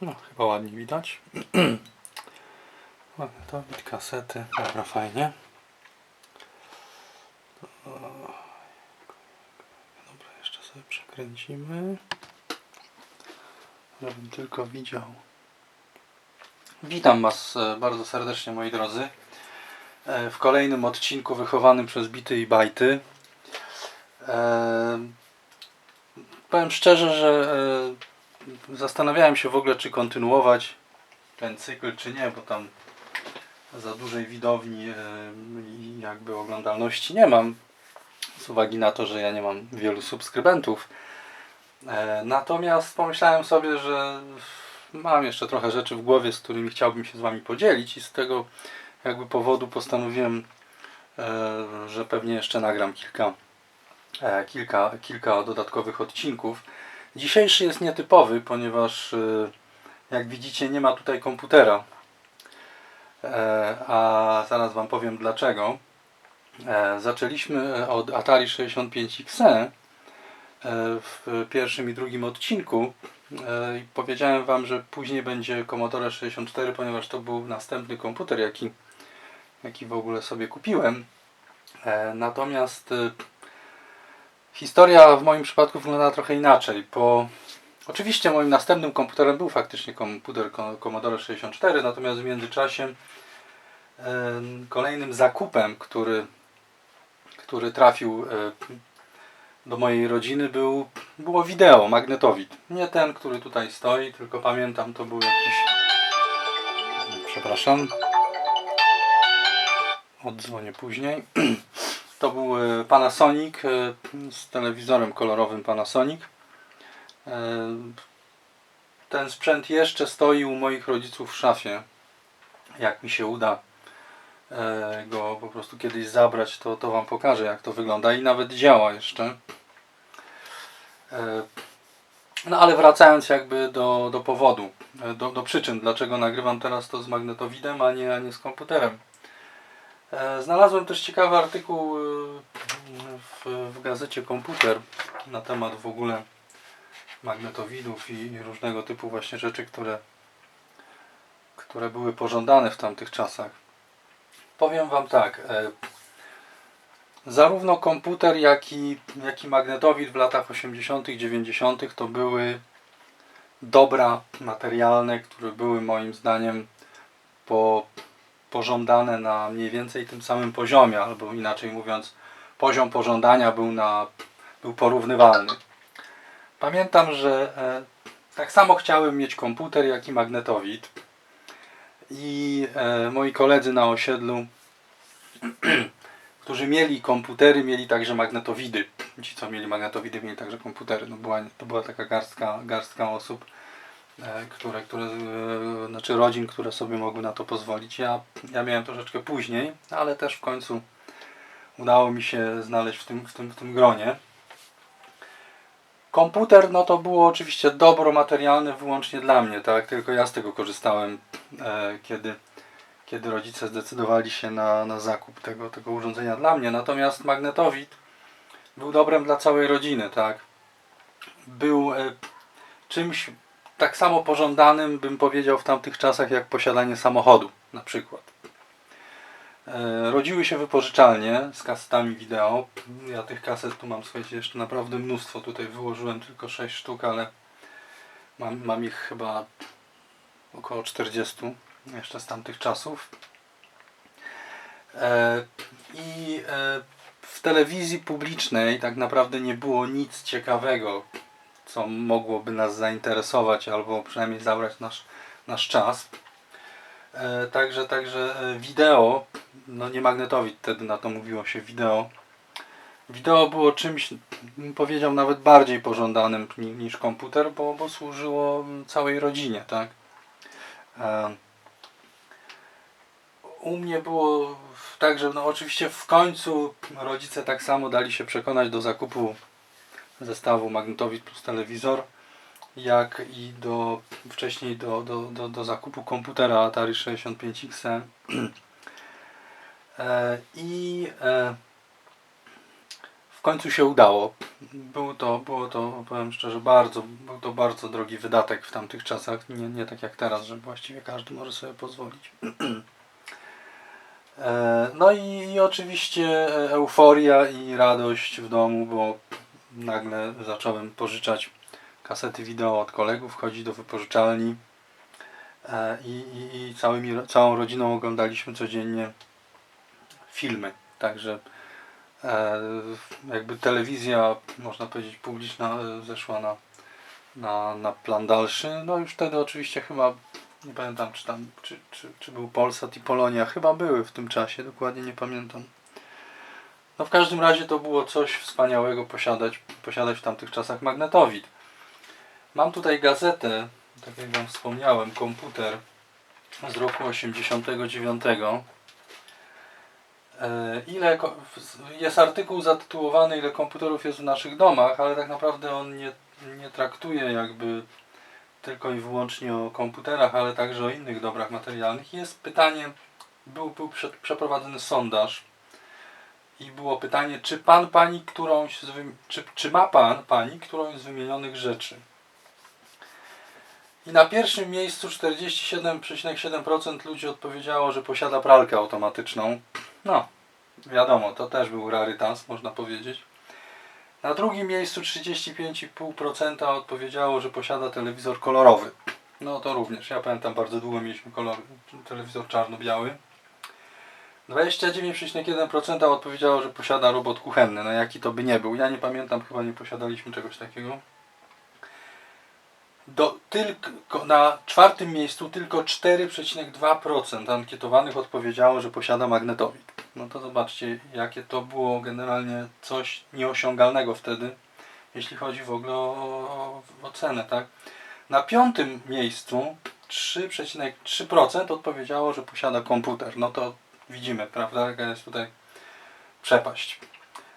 No, chyba ładnie widać. Ładne to, wid kasety, dobra, fajnie. Dobra, jeszcze sobie przekręcimy. Żebym tylko widział. Witam Was e, bardzo serdecznie, moi drodzy, e, w kolejnym odcinku wychowanym przez Bity i Bajty. E, Powiem szczerze, że zastanawiałem się w ogóle, czy kontynuować ten cykl, czy nie, bo tam za dużej widowni i jakby oglądalności nie mam, z uwagi na to, że ja nie mam wielu subskrybentów. E, Natomiast pomyślałem sobie, że mam jeszcze trochę rzeczy w głowie, z którymi chciałbym się z Wami podzielić i z tego jakby powodu postanowiłem, e, że pewnie jeszcze nagram kilka, e, kilka, kilka dodatkowych odcinków. Dzisiejszy jest nietypowy, ponieważ e, jak widzicie nie ma tutaj komputera, E, a zaraz Wam powiem dlaczego. E, Zaczęliśmy od Atari 65XE e, w pierwszym i drugim odcinku i powiedziałem Wam, że później będzie Commodore 64, ponieważ to był następny komputer, jaki, jaki w ogóle sobie kupiłem. Natomiast historia w moim przypadku wyglądała trochę inaczej. Po, oczywiście moim następnym komputerem był faktycznie komputer Co- Commodore 64, natomiast w międzyczasie kolejnym zakupem, który, który trafił e, do mojej rodziny był, było wideo, magnetowid. Nie ten, który tutaj stoi, tylko pamiętam to był jakiś przepraszam odzwonię później to był e, Panasonic e, z telewizorem kolorowym Panasonic E, ten sprzęt jeszcze stoi u moich rodziców w szafie jak mi się uda go po prostu kiedyś zabrać, to, to Wam pokażę jak to wygląda i nawet działa jeszcze. No ale wracając jakby do, do powodu, do, do przyczyn, dlaczego nagrywam teraz to z magnetowidem, a nie, a nie z komputerem. E, Znalazłem też ciekawy artykuł e, w, w gazecie Komputer na temat w ogóle magnetowidów i, i różnego typu właśnie rzeczy, które które były pożądane w tamtych czasach. Powiem Wam tak. E, zarówno komputer, jak i, jak i magnetowid w latach 80., 90. to były dobra materialne, które były moim zdaniem po, pożądane na mniej więcej tym samym poziomie, albo inaczej mówiąc, poziom pożądania był, na, był porównywalny. Pamiętam, że e, tak samo chciałem mieć komputer, jak i magnetowid i e, moi koledzy na osiedlu, którzy mieli komputery, mieli także magnetowidy. Ci, co mieli magnetowidy, mieli także komputery. No była, to była taka garstka, garstka osób, które, które, e, znaczy rodzin, które sobie mogły na to pozwolić. Ja, ja miałem troszeczkę później, ale też w końcu udało mi się znaleźć w tym, w tym, w tym gronie. Komputer, no to było oczywiście dobro materialne wyłącznie dla mnie, tak? Tylko ja z tego korzystałem, e, kiedy, kiedy rodzice zdecydowali się na, na zakup tego, tego urządzenia dla mnie. Natomiast magnetowid był dobrem dla całej rodziny, tak? Był e, czymś tak samo pożądanym, bym powiedział, w tamtych czasach, jak posiadanie samochodu, na przykład. E, Rodziły się wypożyczalnie z kasetami wideo. Ja tych kaset tu mam, słuchajcie, jeszcze naprawdę mnóstwo. Tutaj wyłożyłem tylko 6 sztuk, ale mam, mam ich chyba około 40 jeszcze z tamtych czasów. E, I e, w telewizji publicznej tak naprawdę nie było nic ciekawego, co mogłoby nas zainteresować albo przynajmniej zabrać nasz, nasz czas. E, Także, także e, wideo, no nie magnetowid, wtedy na to mówiło się wideo. Wideo było czymś, powiedział, nawet bardziej pożądanym ni- niż komputer, bo, bo służyło całej rodzinie, tak? E, U mnie było tak, że no oczywiście w końcu rodzice tak samo dali się przekonać do zakupu zestawu magnetowid plus telewizor jak i do wcześniej do, do, do, do zakupu komputera Atari 65XE. E, I e, w końcu się udało. Było to, było to, powiem szczerze, bardzo, był to bardzo drogi wydatek w tamtych czasach. Nie, nie tak jak teraz, że właściwie każdy może sobie pozwolić. E, No i, i oczywiście euforia i radość w domu, bo nagle zacząłem pożyczać kasety wideo od kolegów, chodzić do wypożyczalni e, i, i, i całymi, całą rodziną oglądaliśmy codziennie filmy. Także e, jakby telewizja, można powiedzieć, publiczna e, zeszła na, na, na plan dalszy. No już wtedy oczywiście chyba, nie pamiętam czy tam, czy, czy, czy był Polsat i Polonia, chyba były w tym czasie, dokładnie nie pamiętam. No w każdym razie to było coś wspaniałego posiadać, posiadać w tamtych czasach magnetowid. Mam tutaj gazetę, tak jak Wam wspomniałem, komputer z roku 89. E, Ile jest artykuł zatytułowany Ile komputerów jest w naszych domach, ale tak naprawdę on nie, nie traktuje jakby tylko i wyłącznie o komputerach, ale także o innych dobrach materialnych. Jest pytanie, był, był prze, przeprowadzony sondaż i było pytanie, czy pan pani którąś z czy, czy ma pan pani którąś z wymienionych rzeczy? I na pierwszym miejscu 47,7% ludzi odpowiedziało, że posiada pralkę automatyczną. No, wiadomo, to też był rarytas, można powiedzieć. Na drugim miejscu 35,5% odpowiedziało, że posiada telewizor kolorowy. No to również, ja pamiętam, bardzo długo mieliśmy kolor, telewizor czarno-biały. 29,1% odpowiedziało, że posiada robot kuchenny. No jaki to by nie był. Ja nie pamiętam, chyba nie posiadaliśmy czegoś takiego. Do, tylko, na czwartym miejscu tylko 4,2% ankietowanych odpowiedziało, że posiada magnetowid. No to zobaczcie, jakie to było generalnie coś nieosiągalnego wtedy, jeśli chodzi w ogóle o, o cenę, tak? Na piątym miejscu 3,3% odpowiedziało, że posiada komputer. No to widzimy, prawda, jaka jest tutaj przepaść.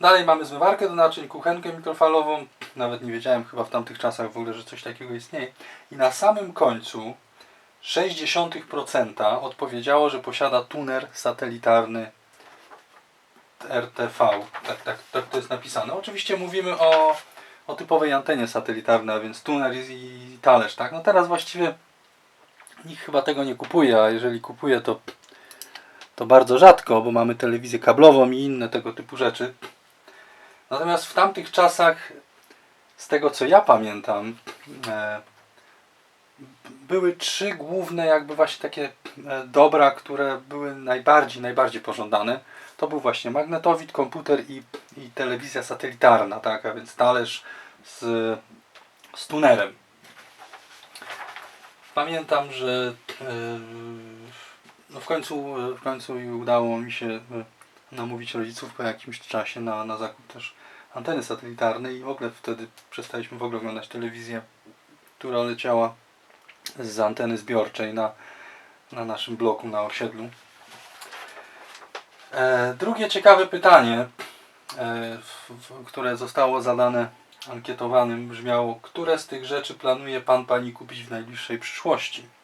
Dalej mamy zmywarkę do naczyń, kuchenkę mikrofalową. Nawet nie wiedziałem chyba w tamtych czasach w ogóle, że coś takiego istnieje. I na samym końcu 0,6% odpowiedziało, że posiada tuner satelitarny RTV. Tak, tak, tak to jest napisane. Oczywiście mówimy o, o typowej antenie satelitarnej, a więc tuner i, i talerz. Tak? No teraz właściwie nikt chyba tego nie kupuje, a jeżeli kupuje to, to bardzo rzadko, bo mamy telewizję kablową i inne tego typu rzeczy. Natomiast w tamtych czasach, z tego co ja pamiętam, e, były trzy główne jakby właśnie takie e, dobra, które były najbardziej, najbardziej pożądane. To był właśnie magnetowid, komputer i, i telewizja satelitarna, tak, a więc talerz z, z tunerem. Pamiętam, że e, no w końcu, w końcu udało mi się e, namówić rodziców po jakimś czasie na, na zakup też anteny satelitarnej i w ogóle wtedy przestaliśmy w ogóle oglądać telewizję, która leciała z anteny zbiorczej na, na naszym bloku, na osiedlu. E, drugie ciekawe pytanie, e, w, w, które zostało zadane ankietowanym brzmiało, które z tych rzeczy planuje Pan Pani kupić w najbliższej przyszłości?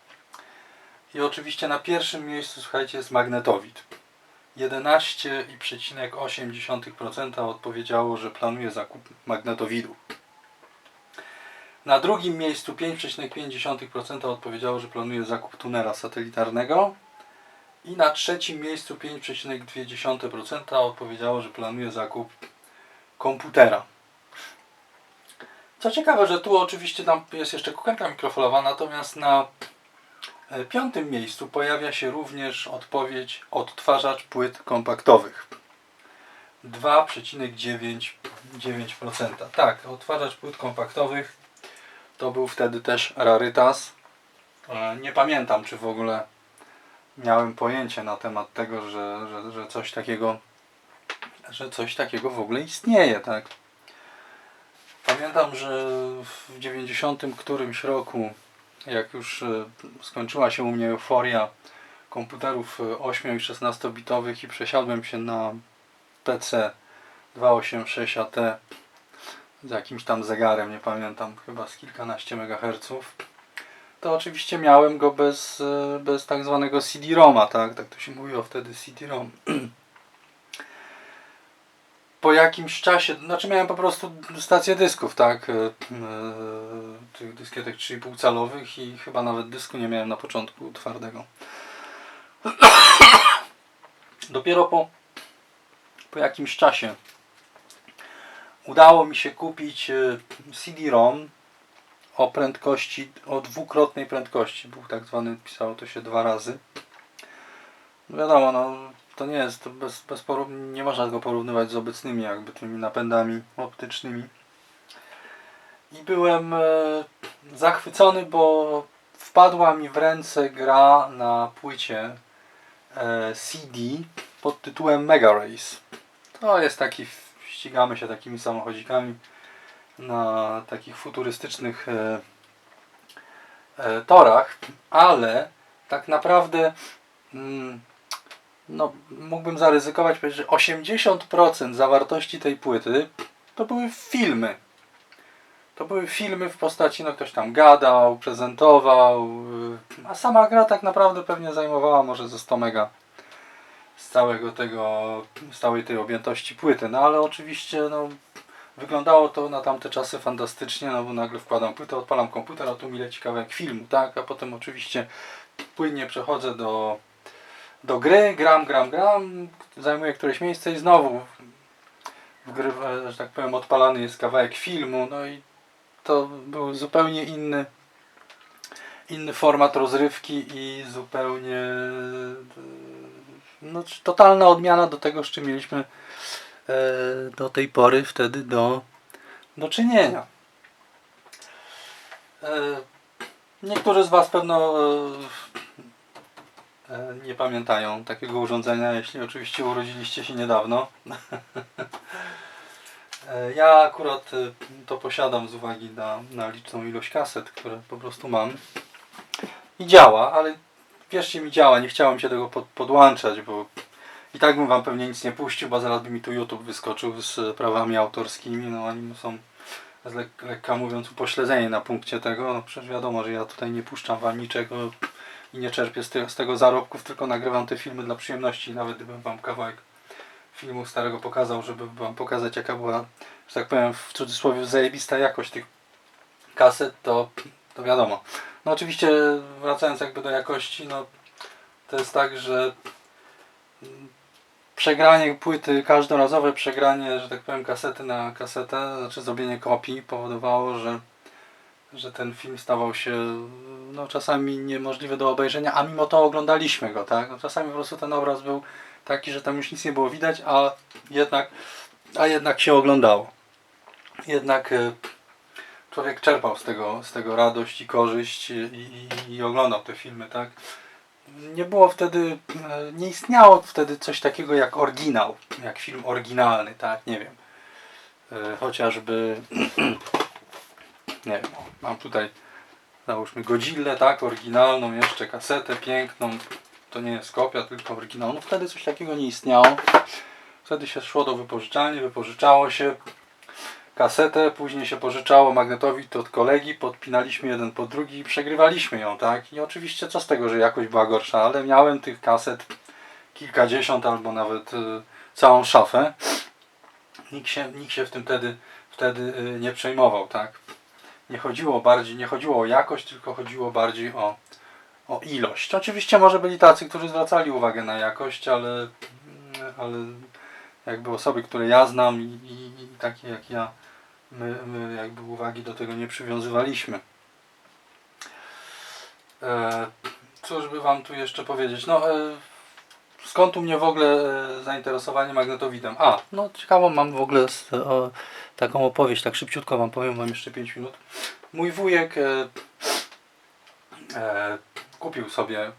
I oczywiście na pierwszym miejscu, słuchajcie, jest magnetowid. 11,8% odpowiedziało, że planuje zakup magnetowidu. Na drugim miejscu 5,5% odpowiedziało, że planuje zakup tunera satelitarnego. I na trzecim miejscu 5,2% odpowiedziało, że planuje zakup komputera. Co ciekawe, że tu oczywiście tam jest jeszcze kuchenka mikrofalowa, natomiast na e, piątym miejscu pojawia się również odpowiedź odtwarzacz płyt kompaktowych. 2,9%. Tak, odtwarzacz płyt kompaktowych to był wtedy też rarytas. E, Nie pamiętam, czy w ogóle miałem pojęcie na temat tego, że, że, że coś takiego że coś takiego w ogóle istnieje, tak. Pamiętam, że w 90 którymś roku, jak już e, skończyła się u mnie euforia komputerów e, 8 i 16 bitowych i przesiadłem się na PC 286 AT z jakimś tam zegarem, nie pamiętam, chyba z kilkanaście megaherców. To oczywiście miałem go bez, e, bez tak zwanego CD-ROMa, tak? Tak to się mówiło wtedy CD-ROM. po jakimś czasie, znaczy miałem po prostu stację dysków, tak, e, e, tych dyskietek 3,5 calowych i chyba nawet dysku nie miałem na początku twardego. Dopiero po, po jakimś czasie udało mi się kupić e, CD-ROM o prędkości, o dwukrotnej prędkości. Był tak zwany, pisało to się dwa razy. No wiadomo, no to nie jest, to bez, bez porów- nie można go porównywać z obecnymi jakby tymi napędami optycznymi. I byłem e, zachwycony, bo wpadła mi w ręce gra na płycie e, CD pod tytułem Mega Race. To jest taki, ścigamy się takimi samochodzikami na takich futurystycznych e, e, torach, ale tak naprawdę mm, no, mógłbym zaryzykować powiedzieć, że 80% zawartości tej płyty to były filmy. To były filmy w postaci, no ktoś tam gadał, prezentował, a sama gra tak naprawdę pewnie zajmowała może ze 100 mega z całego tego, z całej tej objętości płyty. No ale oczywiście no, wyglądało to na tamte czasy fantastycznie, no bo nagle wkładam płytę, odpalam komputer, a tu mi leci kawałek filmu, tak? A potem oczywiście płynnie przechodzę do, do gry, gram, gram, gram, zajmuję któreś miejsce i znowu w gry, że tak powiem, odpalany jest kawałek filmu, no i to był zupełnie inny inny format rozrywki i zupełnie no, totalna odmiana do tego, z czym mieliśmy e, do tej pory wtedy do, do czynienia. E, niektórzy z Was pewno e, nie pamiętają takiego urządzenia, jeśli oczywiście urodziliście się niedawno. E, Ja akurat e, to posiadam z uwagi na, na liczną ilość kaset, które po prostu mam. I działa, ale wierzcie mi działa, nie chciałem się tego pod, podłączać, bo i tak bym wam pewnie nic nie puścił, bo zaraz by mi tu YouTube wyskoczył z prawami autorskimi, no oni są lek, lekka mówiąc upośledzeni na punkcie tego, no przecież wiadomo, że ja tutaj nie puszczam wam niczego i nie czerpię z, z tego zarobków, tylko nagrywam te filmy dla przyjemności nawet gdybym wam kawałek filmu starego pokazał, żeby wam pokazać jaka była, że tak powiem w cudzysłowie zajebista jakość tych kaset, to, to wiadomo. No oczywiście wracając jakby do jakości, no to jest tak, że przegranie płyty, każdorazowe przegranie, że tak powiem, kasety na kasetę, znaczy zrobienie kopii powodowało, że, że ten film stawał się no, czasami niemożliwy do obejrzenia, a mimo to oglądaliśmy go, tak? No, czasami po prostu ten obraz był taki, że tam już nic nie było widać, a jednak, a jednak się oglądało. Jednak e, człowiek czerpał z tego, z tego radość i korzyść i, i, i oglądał te filmy, tak? Nie było wtedy, e, nie istniało wtedy coś takiego jak oryginał, jak film oryginalny, tak? Nie wiem. E, Chociażby, nie wiem, mam tutaj, załóżmy Godzillę, tak? Oryginalną, jeszcze kasetę piękną. To nie jest kopia, tylko oryginał. No wtedy coś takiego nie istniało. Wtedy się szło do wypożyczalni, wypożyczało się kasetę, później się pożyczało magnetowid od kolegi, podpinaliśmy jeden po drugi i przegrywaliśmy ją, tak? I oczywiście co z tego, że jakość była gorsza, ale miałem tych kaset kilkadziesiąt albo nawet y, całą szafę. Nikt się, nikt się w tym wtedy, wtedy y, nie przejmował, tak? Nie chodziło bardziej, nie chodziło o jakość, tylko chodziło bardziej o, o ilość. Oczywiście może byli tacy, którzy zwracali uwagę na jakość, ale, ale jakby osoby, które ja znam i, i, i takie jak ja, my, my jakby uwagi do tego nie przywiązywaliśmy. E, cóż by Wam tu jeszcze powiedzieć? No, e, skąd u mnie w ogóle e, zainteresowanie magnetowidem? A, no ciekawą mam w ogóle z, o, taką opowieść, tak szybciutko Wam powiem, mam jeszcze 5 minut. Mój wujek e, e, kupił sobie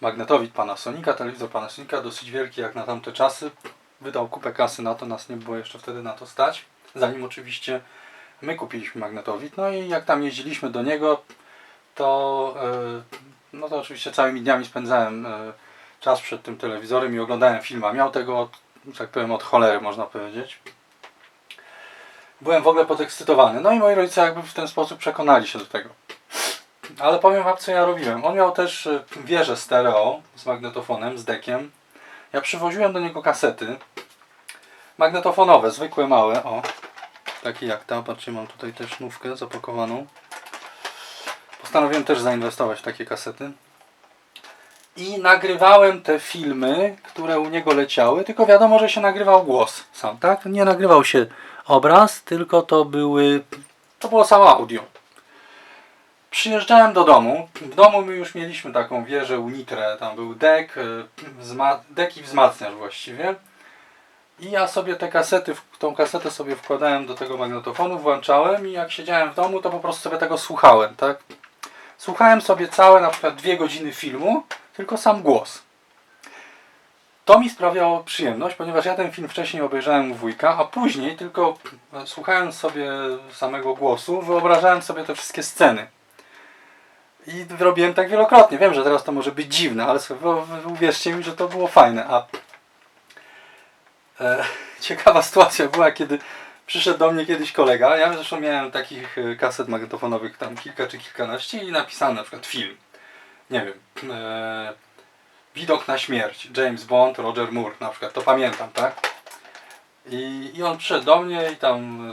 magnetowid Panasonica, telewizor Panasonica, dosyć wielki jak na tamte czasy. Wydał kupę kasy na to, nas nie było jeszcze wtedy na to stać. Zanim oczywiście my kupiliśmy magnetowid. No i jak tam jeździliśmy do niego, to, e, no to oczywiście całymi dniami spędzałem e, czas przed tym telewizorem i oglądałem film, a miał tego, od, tak powiem, od cholery można powiedzieć. Byłem w ogóle podekscytowany. No i moi rodzice jakby w ten sposób przekonali się do tego. Ale powiem wam, co ja robiłem. On miał też e, wieżę stereo z magnetofonem, z dekiem. Ja przywoziłem do niego kasety. magnetofonowe, zwykłe, małe, o. Takie jak ta, patrzcie, mam tutaj też nówkę zapakowaną. Postanowiłem też zainwestować w takie kasety. I nagrywałem te filmy, które u niego leciały, tylko wiadomo, że się nagrywał głos sam, tak? Nie nagrywał się obraz, tylko to były, to było samo audio. Przyjeżdżałem do domu. W domu my już mieliśmy taką wieżę Unitre. Tam był dek, y, wzma- wzmacniacz właściwie. I ja sobie te kasety, tą kasetę sobie wkładałem do tego magnetofonu, włączałem i jak siedziałem w domu, to po prostu sobie tego słuchałem, tak? Słuchałem sobie całe na przykład dwie godziny filmu, tylko sam głos. To mi sprawiało przyjemność, ponieważ ja ten film wcześniej obejrzałem u wujka, a później tylko e, słuchając sobie samego głosu, wyobrażałem sobie te wszystkie sceny. I robiłem tak wielokrotnie. Wiem, że teraz to może być dziwne, ale uwierzcie mi, że to było fajne. A e, ciekawa sytuacja była, kiedy przyszedł do mnie kiedyś kolega. Ja zresztą miałem takich e, kaset magnetofonowych tam kilka czy kilkanaście i napisałem na przykład film. Nie wiem. E, Widok na śmierć. James Bond, Roger Moore na przykład. To pamiętam, tak? I, I on przyszedł do mnie i tam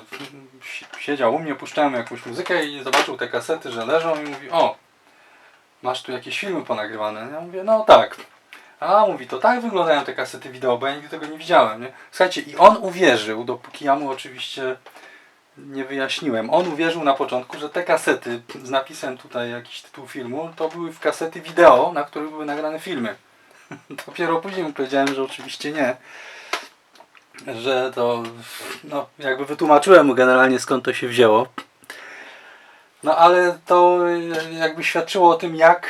si- siedział u mnie, puszczałem jakąś muzykę i zobaczył te kasety, że leżą i mówi, o, masz tu jakieś filmy ponagrywane? Ja mówię, no tak. A mówi, to tak wyglądają te kasety wideo, bo ja nigdy tego nie widziałem, nie? Słuchajcie, i on uwierzył, dopóki ja mu oczywiście nie wyjaśniłem. On uwierzył na początku, że te kasety z napisem tutaj jakiś tytuł filmu, to były w kasety wideo, na których były nagrane filmy. Dopiero później mu powiedziałem, że oczywiście nie. Że to, no jakby wytłumaczyłem mu generalnie skąd to się wzięło. No ale to jakby świadczyło o tym, jak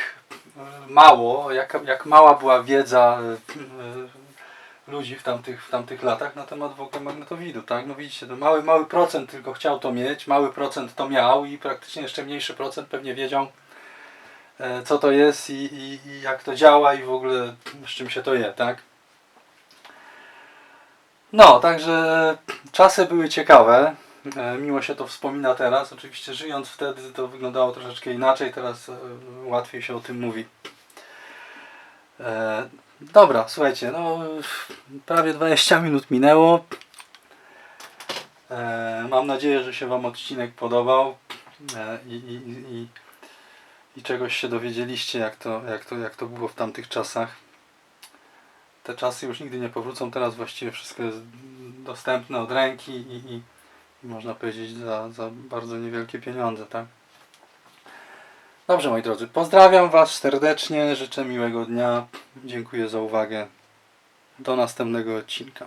mało, jak, jak mała była wiedza e, ludzi w tamtych, w tamtych latach na temat w ogóle magnetowidu, tak? No widzicie, to mały, mały procent tylko chciał to mieć, mały procent to miał i praktycznie jeszcze mniejszy procent pewnie wiedział e, co to jest i, i, i jak to działa i w ogóle z czym się to je, tak? No, także czasy były ciekawe. E, Miło się to wspomina teraz. Oczywiście żyjąc wtedy to wyglądało troszeczkę inaczej, teraz e, łatwiej się o tym mówi. Dobra, słuchajcie, no prawie 20 minut minęło. E, mam nadzieję, że się Wam odcinek podobał e, i, i, i, i czegoś się dowiedzieliście, jak to, jak, to, jak to było w tamtych czasach. Te czasy już nigdy nie powrócą, teraz właściwie wszystko jest dostępne od ręki i, i, i można powiedzieć za, za bardzo niewielkie pieniądze, tak? Dobrze, moi drodzy, pozdrawiam Was serdecznie, życzę miłego dnia, dziękuję za uwagę. Do następnego odcinka.